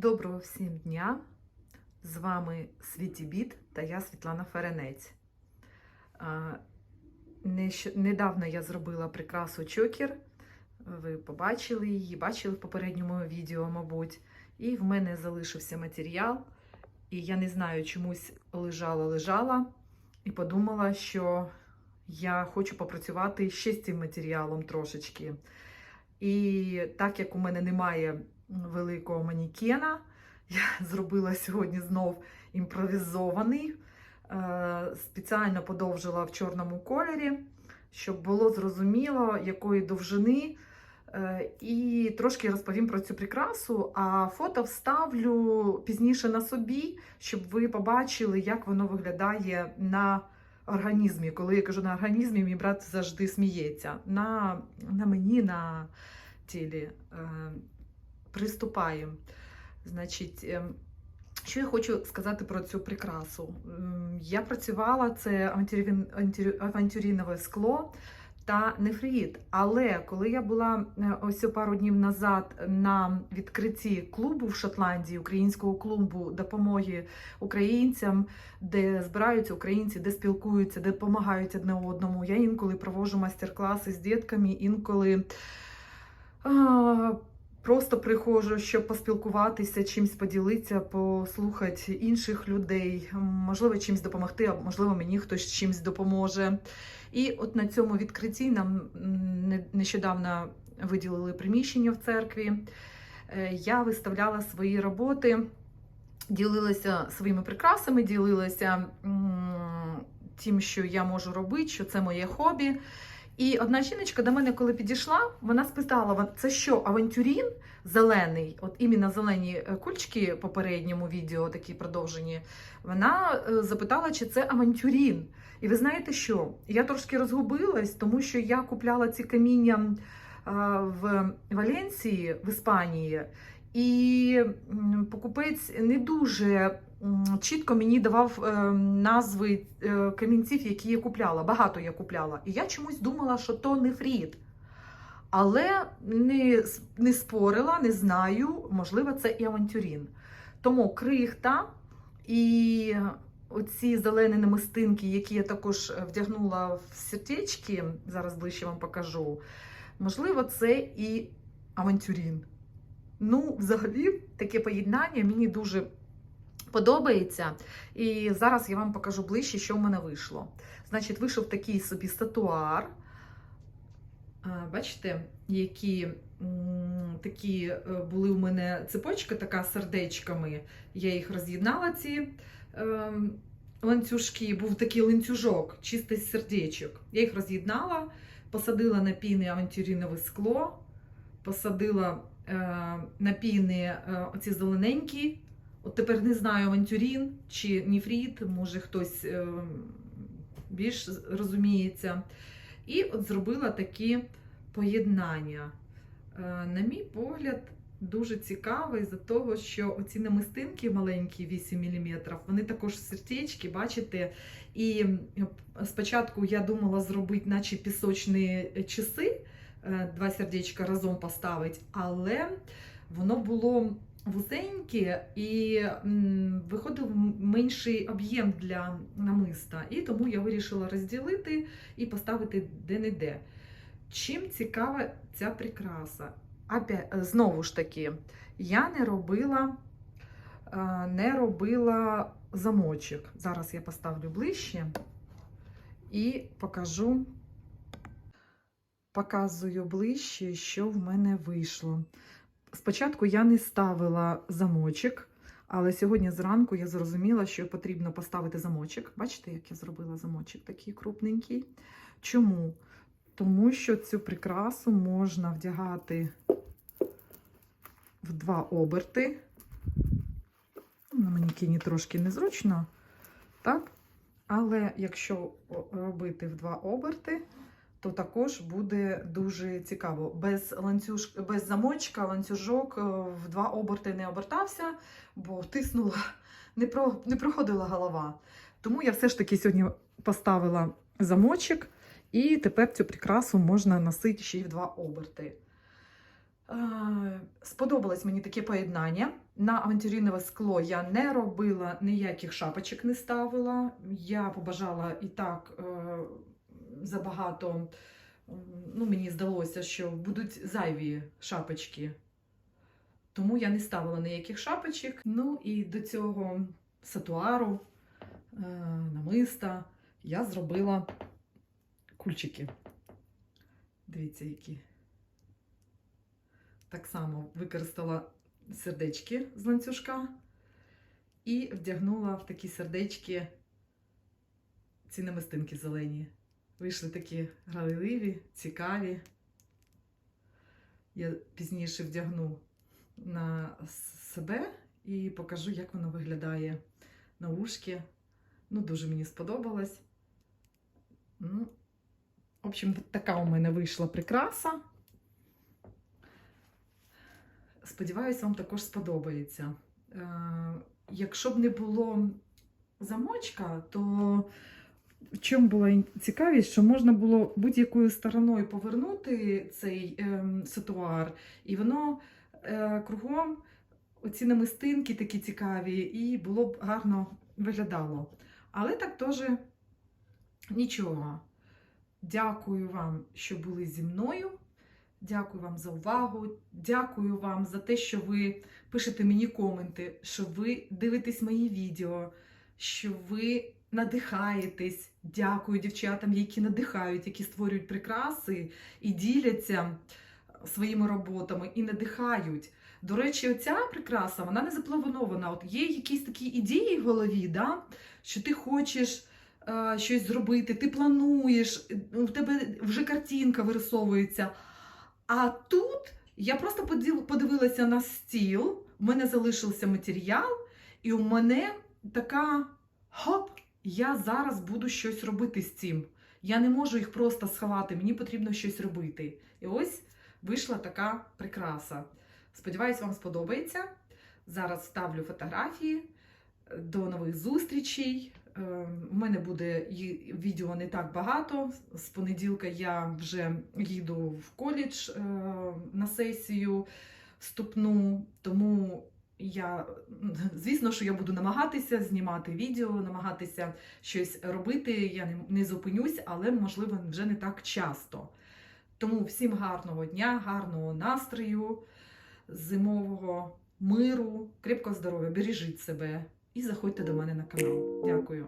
Доброго всім дня! З вами Світі Біт та я Світлана Ференець. Недавно я зробила прикрасу чокер. Ви побачили її, бачили в попередньому відео, мабуть. І в мене залишився матеріал. І я не знаю, чомусь лежала-лежала і подумала, що я хочу попрацювати ще з цим матеріалом трошечки. І так як у мене немає великого манікена. Я зробила сьогодні знов імпровізований. Е, Спеціально подовжила в чорному кольорі, щоб було зрозуміло, якої довжини. Е, І трошки розповім про цю прикрасу, а фото вставлю пізніше на собі, щоб ви побачили, як воно виглядає на організмі. Коли я кажу на організмі, мій брат завжди сміється. На, на мені, на тілі. Приступаємо. Значить, що я хочу сказати про цю прикрасу? Я працювала це авантюрін- авантюрінове скло та нефрит. Але коли я була е, ось пару днів назад на відкритті клубу в Шотландії, українського клубу допомоги українцям, де збираються українці, де спілкуються, де допомагають одне одному. Я інколи проводжу майстер-класи з дітками, інколи. Просто приходжу, щоб поспілкуватися, чимось поділитися, послухати інших людей, можливо, чимось допомогти, а можливо, мені хтось чимось допоможе. І от на цьому відкритті нам нещодавно виділили приміщення в церкві. Е, Я виставляла свої роботи, ділилася своїми прикрасами, ділилася тим, що я можу робити, що це моє хобі. І одна жіночка до мене, коли підійшла, вона спитала: це що, авантюрін зелений? От іменно зелені е, кульчики попередньому відео, такі продовжені. Вона е, запитала, чи це авантюрін. І ви знаєте що? Я трошки розгубилась, тому що я купляла ці каміння е, в Валенції, в Іспанії, і покупець не дуже чітко мені давав е, назви е, камінців, які я купляла. Багато я купляла. І я чомусь думала, що то нефрит. Але не, не спорила, не знаю, можливо, це і авантюрін. Тому крихта і оці зелені намистинки, які я також вдягнула в сердечки, зараз ближче вам покажу. Можливо, це і авантюрін. Ну, взагалі, таке поєднання мені дуже подобається. І зараз я вам покажу ближче, що в мене вийшло. Значить, вийшов такий собі статуар. Бачите, які такі е, були у мене цепочка така з сердечками. Я їх роз'єднала, ці е, ланцюжки. Був такий ланцюжок, чистий сердечок. Я їх роз'єднала, посадила на піни авантюрінове скло, посадила е, на е, оці зелененькі. От тепер не знаю, авантюрін чи ніфріт, може хтось е, більш розуміється. І от зробила такі поєднання. На мій погляд, дуже цікаво із-за того, що оці намистинки маленькі 8 мм, вони також сердечки, бачите. І спочатку я думала зробити, наче пісочні часи, два сердечка разом поставити, але воно було вузеньке і виходив менший об'єм для намиста. І тому я вирішила розділити і поставити де-не-де. Чим цікава ця прикраса? Опя- Знову ж таки, я не робила, е, не робила замочок. Зараз я поставлю ближче і покажу, показую ближче, що в мене вийшло. Спочатку я не ставила замочок, але сьогодні зранку я зрозуміла, що потрібно поставити замочок. Бачите, як я зробила замочок такий крупненький. Чому? Тому що цю прикрасу можна вдягати в два оберти. На манікіні трошки незручно, так? Але якщо робити в два оберти, то також буде дуже цікаво. Без ланцюж, без замочка ланцюжок е, в два оберти не обертався, бо тиснула, не, про, не проходила голова. Тому я все ж таки сьогодні поставила замочок, і тепер цю прикрасу можна носити ще й в два оберти. Е, Сподобалось мені таке поєднання. На авантюрінове скло я не робила ніяких шапочок, не ставила. Я побажала і так е, забагато. Ну, мені здалося, що будуть зайві шапочки. Тому я не ставила ніяких шапочок. Ну і до цього сатуару, е, намиста я зробила кульчики. Дивіться, які. Так само використала сердечки з ланцюжка і вдягнула в такі сердечки ці намистинки зелені. Вийшли такі граливі, цікаві. Я пізніше вдягну на себе і покажу, як воно виглядає на ушки. Ну, дуже мені сподобалось. Ну, в общем, така у мене вийшла прикраса. Сподіваюсь, вам також сподобається. Е, Якщо б не було замочка, то в чому була цікавість, що можна було будь-якою стороною повернути цей ем, сатуар, і воно е, кругом оці намистинки такі цікаві, і було б гарно виглядало. Але так теж нічого. Дякую вам, що були зі мною. Дякую вам за увагу. Дякую вам за те, що ви пишете мені коменти, що ви дивитесь мої відео, що ви надихаєтесь. Дякую дівчатам, які надихають, які створюють прикраси і діляться своїми роботами і надихають. До речі, оця прикраса, вона не запланована. От є якісь такі ідеї в голові, да? що ти хочеш е, щось зробити, ти плануєш, у тебе вже картинка вирисовується. А тут я просто подивилася на стіл, у мене залишився матеріал, і у мене така хоп, я зараз буду щось робити з цим. Я не можу їх просто сховати, мені потрібно щось робити. І ось вийшла така прикраса. Сподіваюсь, вам сподобається. Зараз ставлю фотографії. До нових зустрічей. Е, У мене буде відео не так багато. З понеділка я вже їду в коледж е, на сесію вступну, тому я, звісно, що я буду намагатися знімати відео, намагатися щось робити. Я не, зупинюсь, але можливо вже не так часто. Тому всім гарного дня, гарного настрою, зимового миру, крепкого здоров'я, бережіть себе і заходьте до мене на канал. Дякую.